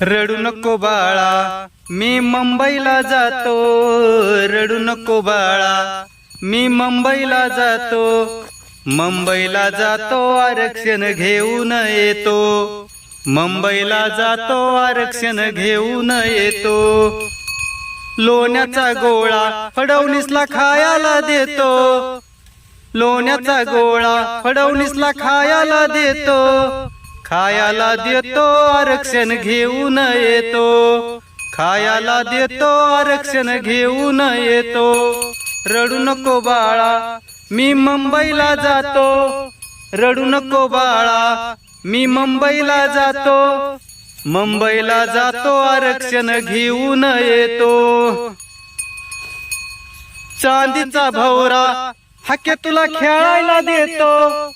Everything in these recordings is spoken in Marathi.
रडू नको बाळा मी मुंबईला जातो. रडू नको बाळा मी मुंबईला जातो. मुंबईला जातो आरक्षण घेऊन येतो. मुंबईला जातो आरक्षण घेऊन येतो. लोण्याचा गोळा फडवणीसला खायला देतो. लोण्याचा गोळा फडवणीसला खायला देतो. खायला देतो आरक्षण घेऊन येतो. खायला देतो आरक्षण घेऊन येतो. रडू नको बाळा मी मुंबईला जातो. रडू नको बाळा मी मुंबईला जातो. मुंबईला जातो आरक्षण घेऊन येतो. चांदीचा भवरा हक्के तुला खेळायला देतो.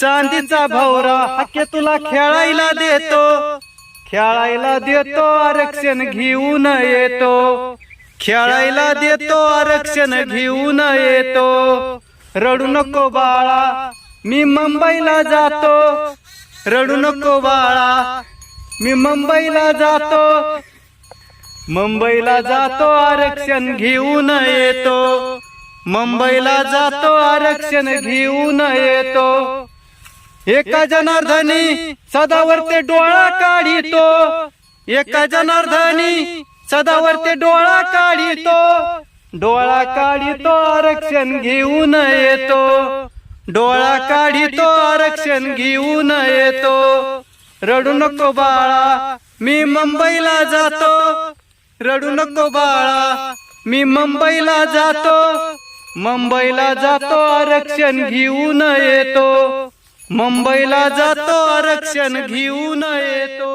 चांदीचा भवरा हक्के तुला खेळायला देतो. खेळायला देतो आरक्षण घेऊन येतो. खेळायला देतो आरक्षण घेऊन येतो. रडू नको बाळा मी मुंबईला जातो. रडू नको बाळा मी मुंबईला जातो. मुंबईला जातो आरक्षण घेऊन येतो. मुंबईला जातो आरक्षण घेऊन येतो. एका जनार्दनी सदावर ते डोळा काढितो. एका जनार्दनी सदावर ते डोळा काढितो. डोळा काढितो आरक्षण घेऊन येतो. डोळा काढितो आरक्षण घेऊन येतो. रडू नको बाळा मी मुंबईला जातो. रडू नको बाळा मी मुंबईला जातो. मुंबईला जातो आरक्षण घेऊन येतो. मुंबईला जातो आरक्षण घेऊन येतो.